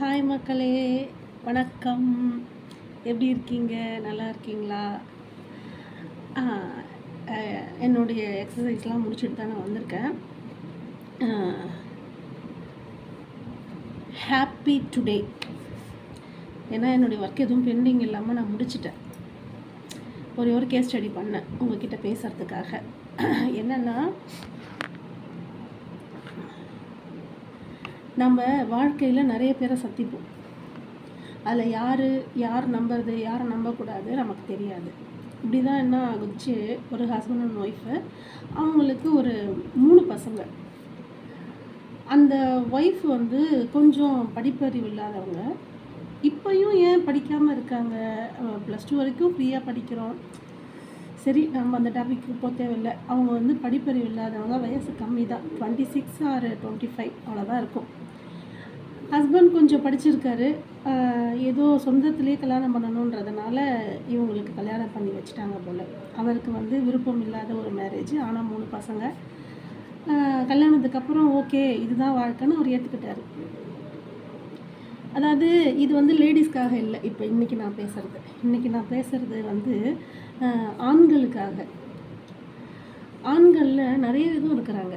Hi மக்களே வணக்கம். எப்படி இருக்கீங்க? நல்லா இருக்கீங்களா? என்னுடைய எக்ஸசைஸ்லாம் முடிச்சுட்டு தான் நான் வந்திருக்கேன் ஹாப்பி டுடே ஏன்னா என்னுடைய ஒர்க் எதுவும் பெண்டிங் இல்லாமல் நான் முடிச்சிட்டேன். ஒரே ஒரு கேஸ் ஸ்டடி பண்ணேன் உங்ககிட்ட பேசுகிறதுக்காக என்னென்னா நம்ம வாழ்க்கையில் நிறைய பேரை சந்திப்போம். அதில் யார் யார் நம்புறது யாரை நம்பக்கூடாது நமக்கு தெரியாது. இப்படி தான் என்ன ஆகுச்சு ஒரு ஹஸ்பண்ட் அண்ட் ஒய்ஃபு அவங்களுக்கு ஒரு மூணு பசங்க. அந்த ஒய்ஃப் வந்து கொஞ்சம் படிப்பறிவு இல்லாதவங்க. இப்போயும் ஏன் படிக்காமல் இருக்காங்க? ப்ளஸ் டூ வரைக்கும் ஃப்ரீயாக படிக்கிறோம். சரி நம்ம அந்த டாபிக்கு போக தேவையில்லை. அவங்க வந்து படிப்பறிவு இல்லாதவங்க வயசு கம்மி தான் twenty six or twenty five அவ்வளோதான் இருக்கும். ஹஸ்பண்ட் கொஞ்சம் படிச்சிருக்காரு. ஏதோ சொந்தத்திலே கல்யாணம் பண்ணணுன்றதுனால இவங்களுக்கு கல்யாணம் பண்ணி வச்சுட்டாங்க போல். அவருக்கு வந்து விருப்பம் இல்லாத ஒரு மேரேஜ் ஆனால் மூணு பசங்க. கல்யாணத்துக்கு அப்புறம் ஓகே இதுதான் வாழ்க்கைன்னு அவர் ஏற்றுக்கிட்டாரு அதாவது இது வந்து லேடிஸ்க்காக இல்லை. இப்போ இன்றைக்கி நான் பேசுகிறது இன்றைக்கி நான் பேசுகிறது வந்து ஆண்களுக்காக. ஆண்களில் நிறைய இதுவும் இருக்கிறாங்க.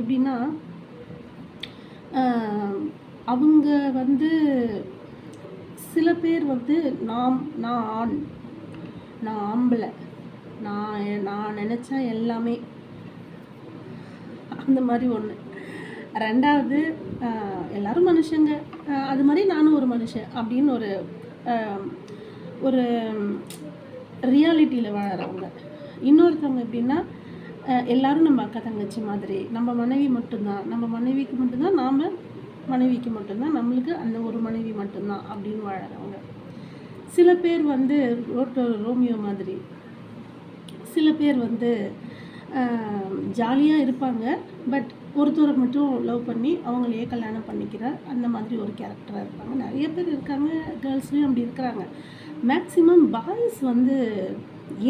எப்படின்னா அவங்க வந்து சில பேர் வந்து நாம் நான் ஆண். நான் ஆம்பளை. நான் நான் நினச்சா எல்லாமே. அந்த மாதிரி ஒன்று ரெண்டாவது எல்லாரும் மனுஷங்க. அது மாதிரி நானும் ஒரு மனுஷன் அப்படின்னு ஒரு ஒரு ரியாலிட்டியில் வாழறவங்க. இன்னொருத்தவங்க எப்படின்னா எல்லாரும் நம்ம அக்கா தங்கச்சி மாதிரி. நம்ம மனைவி மட்டும்தான். நம்ம மனைவிக்கு மட்டும்தான் நாம் மனைவிக்கு மட்டும்தான் நம்மளுக்கு அந்த ஒரு மனைவி மட்டும்தான் அப்படின்னு வாழறவங்க. சில பேர் வந்து ரோட்டோ ரோமியோ மாதிரி. சில பேர் வந்து ஜாலியாக இருப்பாங்க பட் ஒருத்தரை மட்டும் லவ் பண்ணி அவங்களையே கல்யாணம் பண்ணிக்கிற அந்த மாதிரி ஒரு கேரக்டராக இருப்பாங்க. நிறைய பேர் இருக்காங்க கேர்ள்ஸ்லேயும் அப்படி இருக்கிறாங்க. மேக்ஸிமம் பாய்ஸ் வந்து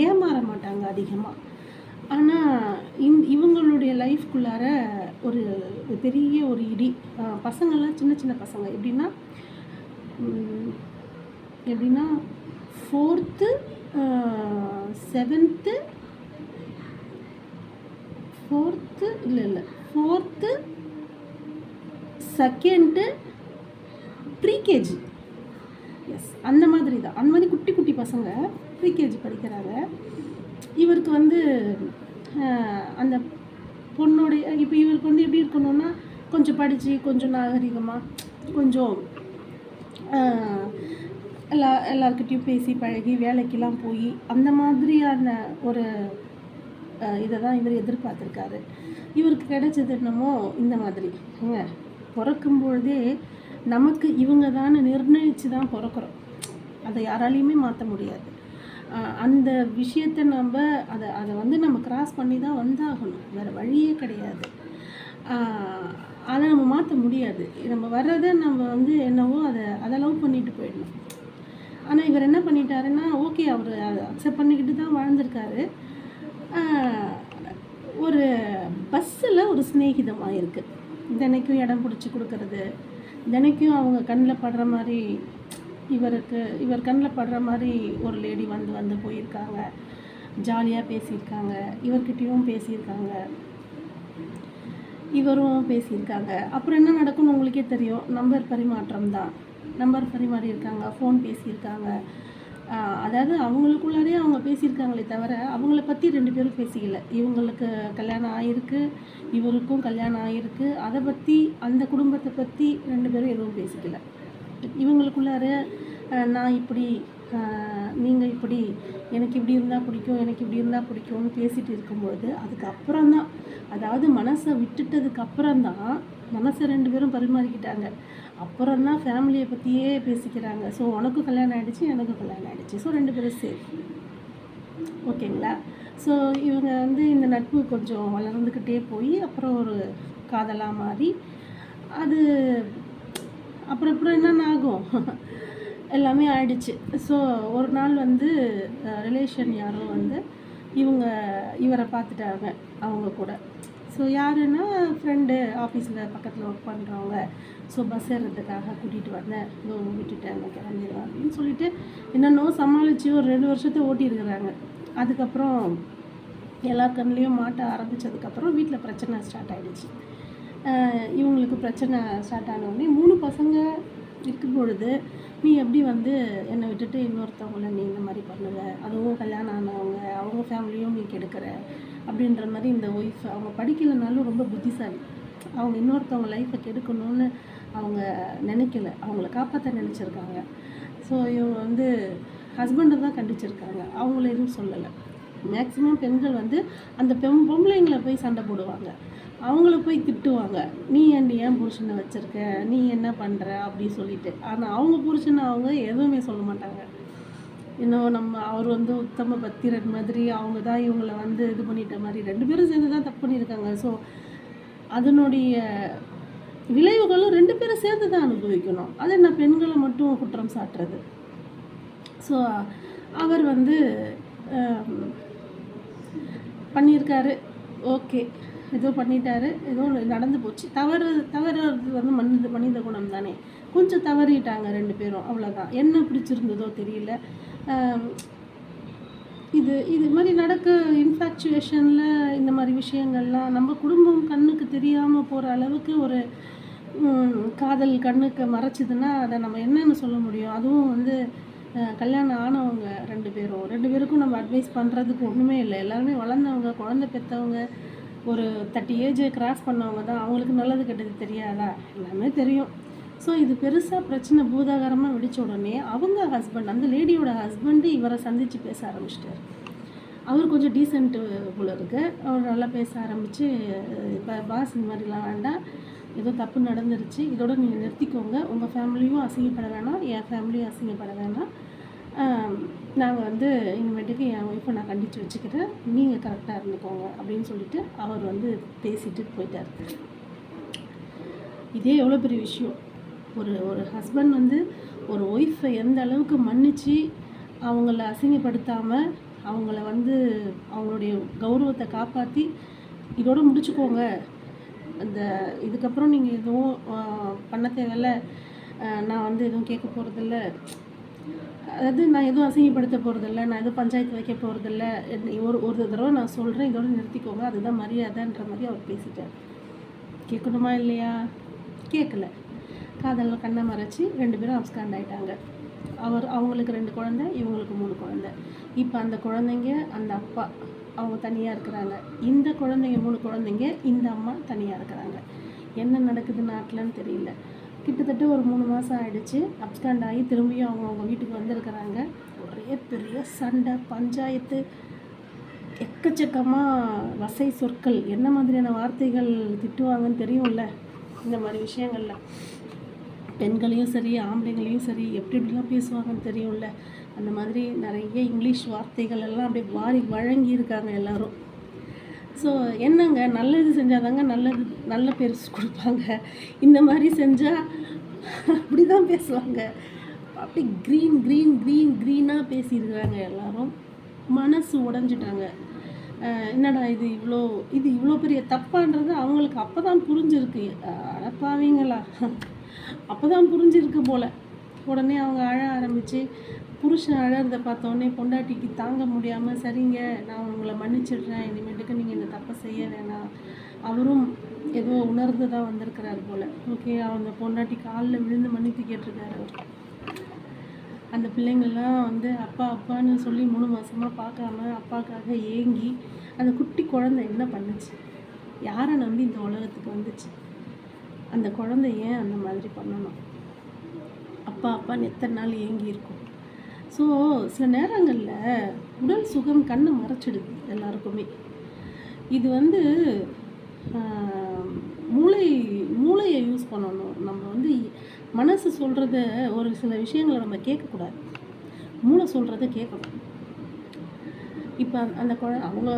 ஏமாற மாட்டாங்க அதிகமாக ஆனால் இந் இவங்களுடைய லைஃப்குள்ளார ஒரு பெரிய ஒரு இடி. பசங்கள்லாம் சின்ன சின்ன பசங்க. எப்படின்னா எப்படின்னா ஃபோர்த்து செவன்த்து ஃபோர்த்து இல்லை இல்லை ஃபோர்த்து செகண்டு ப்ரீகேஜி எஸ் அந்த மாதிரி தான் அந்த மாதிரி குட்டி குட்டி பசங்க ப்ரீகேஜி படிக்கிறாங்க. இவருக்கு வந்து அந்த பொண்ணுடைய இப்போ இவருக்கு வந்து எப்படி இருக்கணும்னா கொஞ்சம் படித்து கொஞ்சம் நாகரிகமாக கொஞ்சம் எல்லா எல்லாருக்கிட்டையும் பேசி பழகி வேலைக்கெல்லாம் போய் அந்த மாதிரியான ஒரு இதை தான் இவர் எதிர்பார்த்துருக்காரு. இவருக்கு கிடைச்சது என்னமோ இந்த மாதிரி. ஏங்க பிறக்கும் பொழுதே நமக்கு இவங்க தான் நிர்ணயித்து தான் பிறக்கிறோம். அதை யாராலையுமே மாற்ற முடியாது. அந்த விஷயத்தை நம்ம அதை அதை வந்து நம்ம கிராஸ் பண்ணி தான் வந்தாகணும். வேறு வழியே கிடையாது. அதை நம்ம மாற்ற முடியாது. நம்ம வர்றதை நம்ம வந்து என்னவோ அதை அதை லவ் பண்ணிட்டு போயிடணும். ஆனால் இவர் என்ன பண்ணிட்டாருன்னா ஓகே அவர் அதை அக்செப்ட் பண்ணிக்கிட்டு தான் வாழ்ந்திருக்காரு. ஒரு பஸ்ஸில் ஒரு சிநேகிதமாக இருக்குது தினைக்கும் இடம் பிடிச்சி கொடுக்கறது தினைக்கும் அவங்க கண்ணில் படுற மாதிரி இவருக்கு இவர் கண்ணில் படுற மாதிரி ஒரு லேடி வந்து வந்து போயிருக்காங்க. ஜாலியாக பேசியிருக்காங்க. இவர்கிட்டையும் பேசியிருக்காங்க. இவரும் பேசியிருக்காங்க. அப்புறம் என்ன நடக்கும்னு உங்களுக்கே தெரியும். நம்பர் பரிமாற்றம் தான். நம்பர் பரிமாறி இருக்காங்க. ஃபோன் பேசியிருக்காங்க. அதாவது அவங்களுக்குள்ளாரே அவங்க பேசியிருக்காங்களே தவிர அவங்கள பற்றி ரெண்டு பேரும் பேசிக்கல. இவங்களுக்கு கல்யாணம் ஆகிருக்கு இவருக்கும் கல்யாணம் ஆகிருக்கு அதை பற்றி அந்த குடும்பத்தை பற்றி ரெண்டு பேரும் எதுவும் பேசிக்கல. இவங்களுக்குள்ளார நான் இப்படி நீங்கள் இப்படி எனக்கு இப்படி இருந்தால் பிடிக்கும் எனக்கு இப்படி இருந்தால் பிடிக்கும்னு பேசிகிட்டு இருக்கும்பொழுது அதுக்கப்புறம் தான் அதாவது மனசை விட்டுட்டதுக்கு தான் மனசை ரெண்டு பேரும் பரிமாறிக்கிட்டாங்க. அப்புறம் தான் ஃபேமிலியை பற்றியே பேசிக்கிறாங்க. ஸோ உனக்கும் கல்யாணம் ஆகிடுச்சு எனக்கும் கல்யாணம் ஆகிடுச்சு ஸோ ரெண்டு பேரும் சேஃப். ஓகேங்களா? ஸோ இவங்க வந்து இந்த நட்பு கொஞ்சம் வளர்ந்துக்கிட்டே போய் அப்புறம் ஒரு காதலாக மாறி அது அப்புறம் அப்புறம் என்னென்ன ஆகும்? எல்லாமே ஆயிடுச்சு. ஸோ ஒரு நாள் வந்து ரிலேஷன் யாரோ வந்து இவங்க இவரை பார்த்துட்டாங்க அவங்க கூட. ஸோ யாருன்னா ஃப்ரெண்டு ஆஃபீஸில் பக்கத்தில் ஒர்க் பண்ணுறவங்க ஸோ பஸ் ஏறுறதுக்காக கூட்டிகிட்டு வந்தேன். இதோ விட்டுட்டேன் கிளம்பிடுவேன் அப்படின்னு சொல்லிட்டு என்னென்னோ சமாளித்து ஒரு ரெண்டு வருஷத்தை ஓட்டியிருக்கிறாங்க. அதுக்கப்புறம் எல்லா கண்ணிலையும் மாட்ட ஆரம்பித்ததுக்கப்புறம் வீட்டில் பிரச்சனை ஸ்டார்ட் ஆகிடுச்சு இவங்களுக்கு பிரச்சனை ஸ்டார்ட் ஆனவுடனே மூணு பசங்க இருக்கும் பொழுது நீ எப்படி வந்து என்னை விட்டுட்டு இன்னொருத்தவங்கள நீ இந்த மாதிரி பண்ணுவ அதுவும் கல்யாணம் ஆனவங்க அவங்க ஃபேமிலியும் நீ கெடுக்கிற? அப்படின்ற மாதிரி இந்த ஒய்ஃப் அவங்க படிக்கலைனாலும் ரொம்ப புத்திசாலி. அவங்க இன்னொருத்தவங்க லைஃப்பை கெடுக்கணும்னு அவங்க நினைக்கல. அவங்கள காப்பாற்ற நினச்சிருக்காங்க. ஸோ இவங்க வந்து ஹஸ்பண்டை தான் கண்டிச்சிருக்காங்க. அவங்கள எதுவும் சொல்லலை. மேக்ஸிமம் பெண்கள் வந்து அந்த பெண் பொம்பளைங்களை போய் சண்டை போடுவாங்க. அவங்கள போய் திட்டுவாங்க. நீ என்ன ஏன் புருஷனை வச்சுருக்க? நீ என்ன பண்ணுற அப்படி சொல்லிட்டு. ஆனால் அவங்க புருஷனை அவங்க எதுவுமே சொல்ல மாட்டாங்க. இன்னும் நம்ம அவர் வந்து உத்தம பத்திரன் மாதிரி அவங்க தான் இவங்களை வந்து இது பண்ணிட்ட மாதிரி ரெண்டு பேரும் சேர்ந்து தான் தப்பு பண்ணியிருக்காங்க. ஸோ அதனுடைய விளைவுகளும் ரெண்டு பேரும் சேர்ந்து தான் அனுபவிக்கணும். அது என்ன? பெண்களை மட்டும் குற்றம் சாட்டுறது. ஸோ அவர் வந்து பண்ணியிருக்காரு. ஓகே. ஏதோ பண்ணிட்டாரு. ஏதோ நடந்து போச்சு. தவறு தவறு வந்து மனித மனித குணம் தானே. கொஞ்சம் தவறிட்டாங்க ரெண்டு பேரும். அவ்வளோதான் என்ன பிடிச்சிருந்ததோ தெரியல. இது இது மாதிரி நடக்க இன்ஃபேக்சுவேஷனில் இந்த மாதிரி விஷயங்கள்லாம் நம்ம குடும்பம் கண்ணுக்கு தெரியாமல் போகிற அளவுக்கு ஒரு காதல் கண்ணுக்கு மறைச்சிதுன்னா அதை நம்ம என்னன்னு சொல்ல முடியும்? அதுவும் வந்து கல்யாணம் ஆனவங்க ரெண்டு பேரும். ரெண்டு பேருக்கும் நம்ம அட்வைஸ் பண்ணுறதுக்கு ஒன்றுமே இல்லை. எல்லாருமே வளர்ந்தவங்க குழந்தை பெற்றவங்க ஒரு தேர்ட்டி ஏஜ் கிராஸ் பண்ணவங்க தான். அவங்களுக்கு நல்லது கெட்டது தெரியாதா? எல்லாமே தெரியும். ஸோ இது பெருசாக பிரச்சனை பூதாகரமாக வெடித்த உடனே அவங்க ஹஸ்பண்ட் அந்த லேடியோட ஹஸ்பண்டு இவரை சந்தித்து பேச ஆரம்பிச்சிட்டார். அவர் கொஞ்சம் டீசென்ட்டு போல இருக்கு. அவர் நல்லா பேச ஆரம்பித்து இப்போ பாஸ் இந்த மாதிரிலாம் வேண்டாம். ஏதோ தப்பு நடந்துருச்சு இதோட நீங்கள் நிறுத்திக்கோங்க. உங்கள் ஃபேமிலியும் அசிங்கப்பட வேணாம் என் ஃபேமிலியும் அசிங்கப்பட வேணாம். நாங்கள் வந்து இனிமேட்டுக்கு என் ஒய்ஃபை நான் கண்டித்து வச்சுக்கிறேன். நீங்கள் கரெக்டாக இருந்துக்கோங்க அப்படின்னு சொல்லிட்டு அவர் வந்து பேசிட்டு போயிட்டார். இதே எவ்வளோ பெரிய விஷயம். ஒரு ஒரு ஹஸ்பண்ட் வந்து ஒரு ஒய்ஃபை எந்த அளவுக்கு மன்னிச்சு அவங்கள அசிங்கப்படுத்தாமல் அவங்கள வந்து அவங்களுடைய கௌரவத்தை காப்பாற்றி இதோட முடிச்சுக்கோங்க. அந்த இதுக்கப்புறம் நீங்கள் எதுவும் பண்ண தேவையில்ல. நான் வந்து எதுவும் கேட்க போகிறதில்ல அதாவது நான் எதுவும் அசிங்கப்படுத்த போகிறதில்ல நான் எதுவும் பஞ்சாயத்து வைக்க போகிறதில்ல ஒரு ஒரு தடவை நான் சொல்கிறேன் இதோட நிறுத்திக்கோங்க. அதுதான் மரியாதைன்ற மாதிரி அவர் பேசிட்டார். கேட்கணுமா இல்லையா? கேட்கல. காதலில் கண்ணை மறைச்சி ரெண்டு பேரும் அப்ஸ்காண்ட் ஆயிட்டாங்க. அவர் அவங்களுக்கு ரெண்டு குழந்தை இவங்களுக்கு மூணு குழந்தை. இப்போ அந்த குழந்தைங்க அந்த அப்பா அவங்க தனியாக இருக்கிறாங்க. இந்த குழந்தைங்க மூணு குழந்தைங்க இந்த அம்மா தனியாக இருக்கிறாங்க. என்ன நடக்குது நாட்டிலன்னு தெரியல. கிட்டத்தட்ட ஒரு மூணு மாதம் ஆகிடுச்சு அப்ஸ்டாண்ட் ஆகி திரும்பியும் அவங்க அவங்க வீட்டுக்கு வந்திருக்கிறாங்க. ஒரே பெரிய சண்டை பஞ்சாயத்து எக்கச்சக்கமாக வசை சொற்கள். என்ன மாதிரியான வார்த்தைகள் திட்டுவாங்கன்னு தெரியும்ல? இந்த மாதிரி விஷயங்களில். பெண்களையும் சரி ஆம்பளைங்களையும் சரி எப்படி எப்படிலாம் பேசுவாங்கன்னு தெரியும்ல? அந்த மாதிரி நிறைய இங்கிலீஷ் வார்த்தைகள் எல்லாம் அப்படியே வாரி வழங்கி இருக்காங்க எல்லோரும். ஸோ என்னங்க? நல்லது செஞ்சாதாங்க நல்லது நல்ல பெருசு கொடுப்பாங்க. இந்த மாதிரி செஞ்சால் அப்படி தான் பேசுவாங்க அப்படி க்ரீன் க்ரீன் க்ரீன் க்ரீனாக பேசியிருக்கிறாங்க எல்லோரும். மனசு உடஞ்சிட்டாங்க. என்னடா இது இவ்வளோ இது இவ்வளோ பெரிய தப்பான்றது அவங்களுக்கு அப்போ தான் புரிஞ்சிருக்கு அடப்பாவீங்களா? அப்போ தான் புரிஞ்சிருக்கு போல். உடனே அவங்க அழ ஆரம்பித்து புருஷன் அழகிறத பார்த்தோன்னே பொண்டாட்டிக்கு தாங்க முடியாமல் சரிங்க நான் உங்களை மன்னிச்சிடுறேன் இனிமேட்டுக்கு நீங்கள் இந்த தப்பை செய்ய வேணாம். அவரும் ஏதோ உணர்ந்து தான் வந்திருக்கிறார் போல். ஓகே அந்த பொண்டாட்டி காலில் விழுந்து மன்னித்து கேட்டிருக்காரு அவர். அந்த பிள்ளைங்கள்லாம் வந்து அப்பா அப்பான்னு சொல்லி மூணு மாதமாக பார்க்காம அப்பாக்காக ஏங்கி அந்த குட்டி குழந்தை என்ன பண்ணுச்சு? யாரை நம்பி இந்த உலகத்துக்கு வந்துச்சு? அந்த குழந்தை ஏன் அந்த மாதிரி பண்ணணும்? அப்பா அப்பான்னு எத்தனை நாள் ஏங்கி இருக்கும்? ஸோ சில நேரங்களில் உடல் சுகம் கண்ணை மறைச்சிடுது எல்லாருக்குமே. இது வந்து மூளை மூளையை யூஸ் பண்ணணும். நம்ம வந்து மனசு சொல்கிறத ஒரு சில விஷயங்களை நம்ம கேட்கக்கூடாது. மூளை சொல்கிறத கேட்கணும். இப்போ அந்த குழ அவங்க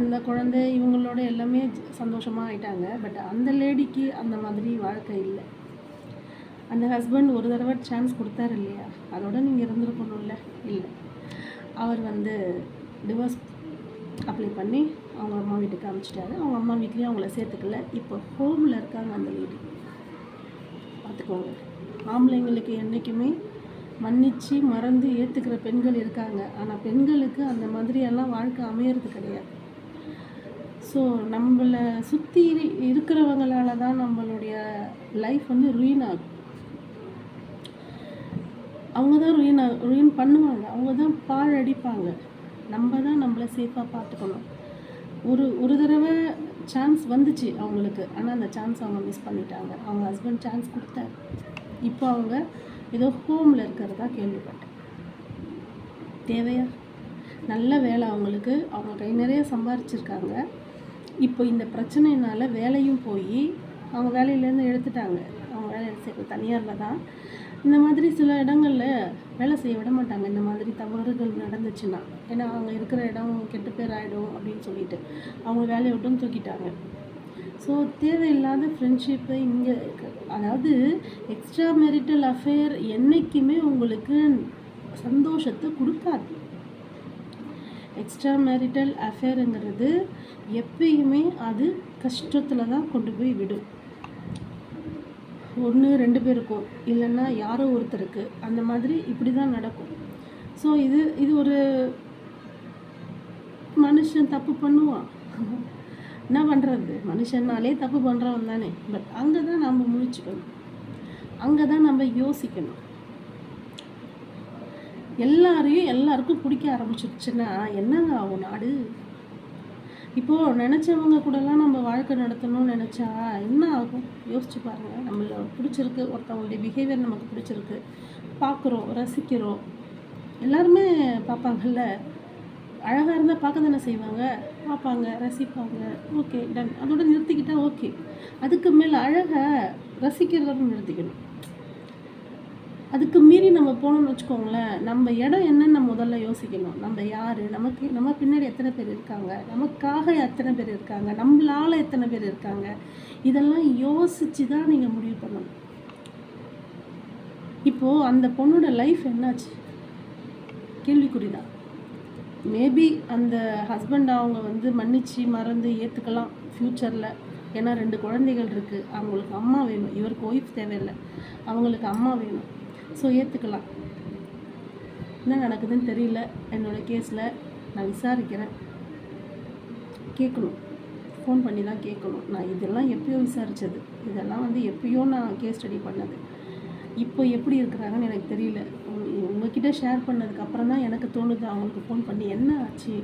அந்த குழந்தை இவங்களோட எல்லாமே சந்தோஷமாக ஆயிட்டாங்க. பட் அந்த லேடிக்கு அந்த மாதிரி வாழ்க்கை இல்லை. அந்த ஹஸ்பண்ட் ஒரு தடவை சான்ஸ் கொடுத்தாரு இல்லையா? அதோட நீங்கள் இருந்துருக்கணும்ல? இல்லை. அவர் வந்து டிவோர்ஸ் அப்ளை பண்ணி அவங்க அம்மா வீட்டுக்கு அனுப்பிச்சிட்டாரு அவங்க அம்மா வீட்லேயும் அவங்கள சேர்த்துக்கல. இப்போ ஹோமில் இருக்காங்க அந்த லேடி பார்த்துக்கோங்க. ஆம்பளைங்களுக்கு என்றைக்குமே மன்னிச்சு மறந்து ஏற்றுக்கிற பெண்கள் இருக்காங்க. ஆனால் பெண்களுக்கு அந்த மாதிரியெல்லாம் வாழ்க்கை அமையிறது கிடையாது. ஸோ நம்மளை சுற்றி இருக்கிறவங்களால தான் நம்மளுடைய லைஃப் வந்து ruin ஆகும். அவங்க தான் ருயின் ருயின் பண்ணுவாங்க. அவங்க தான் பாழ் அடிப்பாங்க. நம்ம தான் நம்மளை சேஃபாக பார்த்துக்கணும். ஒரு ஒரு தடவை சான்ஸ் வந்துச்சு அவங்களுக்கு. ஆனால் அந்த சான்ஸ் அவங்க மிஸ் பண்ணிட்டாங்க. அவங்க ஹஸ்பண்ட் சான்ஸ் கொடுத்தாரு. இப்போ அவங்க ஏதோ ஹோமில் இருக்கிறதா கேள்விப்பட்டேன். தேவையா? நல்ல வேலை அவங்களுக்கு. அவங்க கை நிறைய சம்பாரிச்சிருக்காங்க. இப்போ இந்த பிரச்சனையினால் வேலையும் போய் அவங்க வேலையிலேருந்து எடுத்துட்டாங்க. அவங்க வேலையை சேர்க்க தனியாரில் தான். இந்த மாதிரி சில இடங்களில் வேலை செய்ய விட மாட்டாங்க. இந்த மாதிரி தவறுகள் நடந்துச்சுன்னா. ஏன்னா அவங்க இருக்கிற இடம் கெட்டு பேர் ஆகிடும் அப்படின்னு சொல்லிட்டு அவங்க வேலையை விட்டும் தூக்கிட்டாங்க. ஸோ தேவையில்லாத ஃப்ரெண்ட்ஷிப்பு இங்கே அதாவது எக்ஸ்ட்ரா மேரிட்டல் அஃபேர் என்றைக்குமே உங்களுக்கு சந்தோஷத்தை கொடுக்காது. எக்ஸ்ட்ரா மேரிட்டல் அஃபேருங்கிறது எப்பயுமே அது கஷ்டத்தில் தான் கொண்டு போய் விடும். ஒன்று ரெண்டு பேருக்கும் இல்லைன்னா யாரோ ஒருத்தருக்கு அந்த மாதிரி இப்படி தான் நடக்கும். ஸோ இது இது ஒரு மனுஷன் தப்பு பண்ணுவான். என்ன பண்ணுறது மனுஷன்னாலே தப்பு பண்ணுறவன் தானே. பட் அங்கே தான் நம்ம முழிச்சுக்கணும். அங்கே தான் நம்ம யோசிக்கணும். எல்லாரையும் எல்லாருக்கும் பிடிக்க ஆரம்பிச்சிருச்சுன்னா என்னங்க ஆகும் நாடு? இப்போது நினச்சவங்க கூடலாம் நம்ம வாழ்க்கை நடத்தணும்னு நினச்சா என்ன ஆகும்? யோசிச்சு பாருங்கள் நம்மள பிடிச்சிருக்கு ஒருத்தவங்களுடைய பிஹேவியர் நமக்கு பிடிச்சிருக்கு. பார்க்குறோம் ரசிக்கிறோம். எல்லாருமே பார்ப்பாங்கல்ல? அழகாக இருந்தால் பார்க்க தானே செய்வாங்க? பார்ப்பாங்க ரசிப்பாங்க. ஓகே டன் அதோட நிறுத்திக்கிட்டால் ஓகே அதுக்கு மேலே அழகை ரசிக்கிறதோட நிறுத்திக்கணும். அதுக்கு மீறி நம்ம போனோம்னு வச்சுக்கோங்களேன் நம்ம இடம் என்னன்னு நம்ம முதல்ல யோசிக்கணும். நம்ம யார்? நமக்கு நம்ம பின்னாடி எத்தனை பேர் இருக்காங்க? நமக்காக எத்தனை பேர் இருக்காங்க? நம்மளால் எத்தனை பேர் இருக்காங்க? இதெல்லாம் யோசித்து தான் நீங்கள் முடிவு பண்ணணும். இப்போது அந்த பொண்ணோட லைஃப் என்னாச்சு? கேள்விக்குறிதான். மேபி அந்த ஹஸ்பண்ட் அவங்க வந்து மன்னிச்சு மறந்து ஏற்றுக்கலாம் ஃப்யூச்சரில் ஏன்னா ரெண்டு குழந்தைகள் இருக்குது அவங்களுக்கு அம்மா வேணும். இவருக்கு ஒய்ஃப் தேவையில்லை. அவங்களுக்கு அம்மா வேணும். ஸோ ஏற்றுக்கலாம் என்ன நடக்குதுன்னு தெரியல. என்னோடய கேஸில் நான் விசாரிக்கிறேன். கேட்கணும். ஃபோன் பண்ணி தான் கேட்கணும். நான் இதெல்லாம் எப்பயோ விசாரித்தது இதெல்லாம் வந்து எப்பயோ நான் கேஸ் ஸ்டடி பண்ணது. இப்போ எப்படி இருக்கிறாங்கன்னு எனக்கு தெரியல. உங்ககிட்ட ஷேர் பண்ணதுக்கப்புறம் தான் எனக்கு தோணுது அவங்களுக்கு ஃபோன் பண்ணி என்ன ஆச்சு?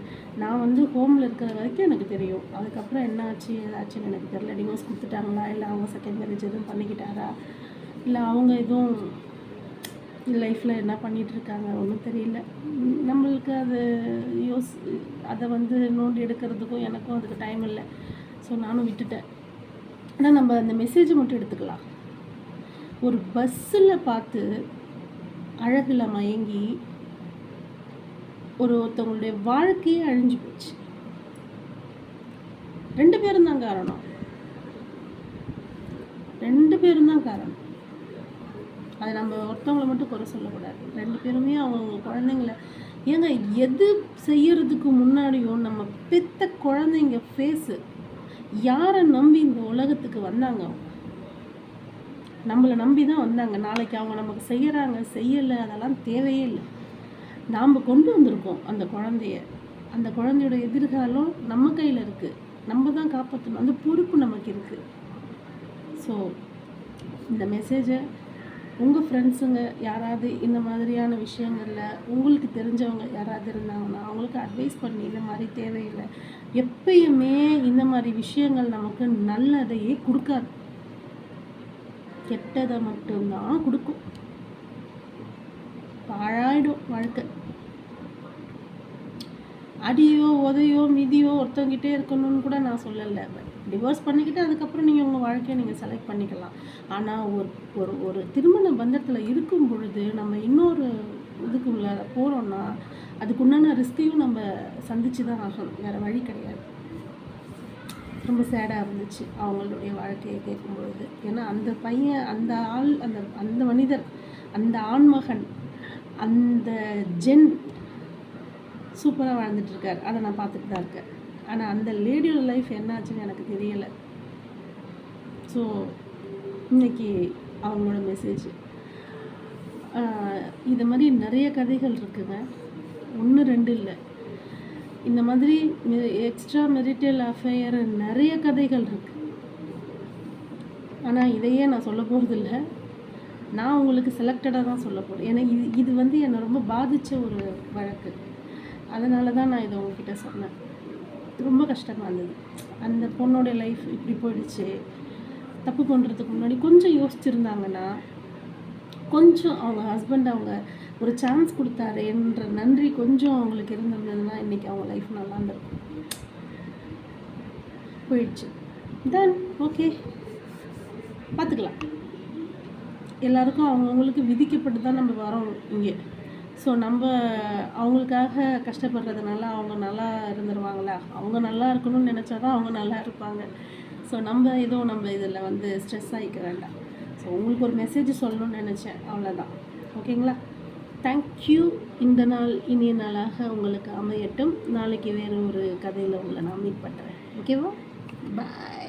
நான் வந்து ஹோமில் இருக்கிற வரைக்கும் எனக்கு தெரியும். அதுக்கப்புறம் என்ன ஆச்சு ஏதாச்சுன்னு எனக்கு தெரியல. டிவோர்ஸ் கொடுத்துட்டாங்களா? இல்லை அவங்க செகண்ட் மேரேஜ் எதுவும் பண்ணிக்கிட்டாரா? இல்லை அவங்க எதுவும் லைஃப்பில் என்ன பண்ணிகிட்ருக்காங்க இருக்காங்க ஒன்றும் தெரியல. நம்மளுக்கு அது யோஸ் அதை வந்து நோண்டி எடுக்கிறதுக்கும் எனக்கும் அதுக்கு டைம் இல்லை. ஸோ நானும் விட்டுட்டேன். ஆனால் நம்ம அந்த மெசேஜை மட்டும் எடுத்துக்கலாம். ஒரு பஸ்ஸில் பார்த்து அழகில் மயங்கி ஒரு ஒருத்தவங்களுடைய வாழ்க்கையே அழிஞ்சு போச்சு. ரெண்டு பேரும் தான் காரணம். ரெண்டு பேரும் தான் காரணம். அது நம்ம ஒருத்தவங்கள மட்டும் குறை சொல்லக்கூடாது. ரெண்டு பேருமே அவங்க குழந்தைங்கள ஏங்க எது செய்யறதுக்கு முன்னாடியும் நம்ம பெத்த குழந்தைங்க ஃபேஸு யாரை நம்பி இந்த உலகத்துக்கு வந்தாங்க? நம்மளை நம்பி தான் வந்தாங்க. நாளைக்கு அவங்க நமக்கு செய்கிறாங்க செய்யலை அதெல்லாம் தேவையே இல்லை. நாம் கொண்டு வந்திருக்கோம் அந்த குழந்தைய. அந்த குழந்தையோட எதிர்காலம் நம்ம கையில் இருக்குது நம்ம தான் காப்பாற்றணும் அந்த பொறுப்பு நமக்கு இருக்குது ஸோ இந்த மெசேஜை உங்கள் ஃப்ரெண்ட்ஸுங்க யாராவது இந்த மாதிரியான விஷயங்களில் உங்களுக்கு தெரிஞ்சவங்க யாராவது இருந்தாங்கன்னா அவங்களுக்கு அட்வைஸ் பண்ணி இந்த மாதிரி தேவையில்லை. எப்பயுமே இந்த மாதிரி விஷயங்கள் நமக்கு நல்லதையே கொடுக்காது. கெட்டதை மட்டும்தான் கொடுக்கும். பாழாயிடும் வாழ்க்கை. அடியோ உதையோ மிதியோ ஒருத்தவங்கிட்டே இருக்கணும்னு கூட நான் சொல்லலை. டிவோர்ஸ் பண்ணிக்கிட்டு அதுக்கப்புறம் நீங்கள் உங்கள் வாழ்க்கையை நீங்கள் செலக்ட் பண்ணிக்கலாம். ஆனால் ஒரு ஒரு ஒரு திருமண பந்தத்தில் இருக்கும் பொழுது நம்ம இன்னொரு இதுக்குள்ள போகிறோம்னா அதுக்குண்டான ரிஸ்கையும் நம்ம சந்திச்சு தான் ஆகணும். வேறு வழி கிடையாது. ரொம்ப சேடாக இருந்துச்சு அவங்களுடைய வாழ்க்கையை கேட்கும் பொழுது ஏன்னா அந்த பையன் அந்த ஆள் அந்த அந்த மனிதர் அந்த ஆண்மகன் அந்த ஜென் சூப்பராக வாழ்ந்துட்டுருக்கார். அதை நான் பார்த்துட்டு தான் இருக்கேன். ஆனால் அந்த லேடியோட லைஃப் என்னாச்சுன்னு எனக்கு தெரியலை. ஸோ இன்னைக்கு அவங்களோட மெசேஜ் இது மாதிரி நிறைய கதைகள் இருக்குங்க. ஒன்று ரெண்டு இல்லை. இந்த மாதிரி எக்ஸ்ட்ரா மெரிட்டல் அஃபையர் நிறைய கதைகள் இருக்கு. ஆனால் இதையே நான் சொல்ல போகிறதில்ல நான் உங்களுக்கு செலக்டடாக தான் சொல்ல போகிறேன் ஏன்னா இது இது வந்து என்னை ரொம்ப பாதித்த ஒரு வழக்கு. அதனால தான் நான் இதை உங்ககிட்ட சொன்னேன். ரொம்ப கஷ்டமாக இருந்தது. அந்த பொண்ணோட லைஃப் இப்படி போயிடுச்சு. தப்பு பண்ணுறதுக்கு முன்னாடி கொஞ்சம் யோசிச்சிருந்தாங்கன்னா கொஞ்சம் அவங்க ஹஸ்பண்ட் அவங்க ஒரு சான்ஸ் கொடுத்தாரு என்ற நன்றி கொஞ்சம் அவங்களுக்கு இருந்திருந்ததுன்னா இன்றைக்கி அவங்க லைஃப் நல்லா இருந்திருக்கும். போயிடுச்சு. தென் ஓகே பார்த்துக்கலாம். எல்லாருக்கும் அவங்கவுங்களுக்கு விதிக்கப்பட்டு தான் நம்ம வரோம் இங்கே. ஸோ நம்ம அவங்களுக்காக கஷ்டப்படுறதுனால அவங்க நல்லா இருந்துருவாங்களா? அவங்க நல்லா இருக்கணும்னு நினச்சா தான் அவங்க நல்லா இருப்பாங்க. ஸோ நம்ம எதுவும் நம்ம இதில் வந்து ஸ்ட்ரெஸ் ஆகிக்க வேண்டாம். ஸோ உங்களுக்கு ஒரு மெசேஜ் சொல்லணும்னு நினச்சேன். அவ்வளோதான் ஓகேங்களா தேங்க்யூ இந்த நாள் இனிய நாளாக உங்களுக்கு அமையட்டும். நாளைக்கு வேறு ஒரு கதையில் உங்களை நான் மீட் பண்ணுறேன் ஓகேவா பாய்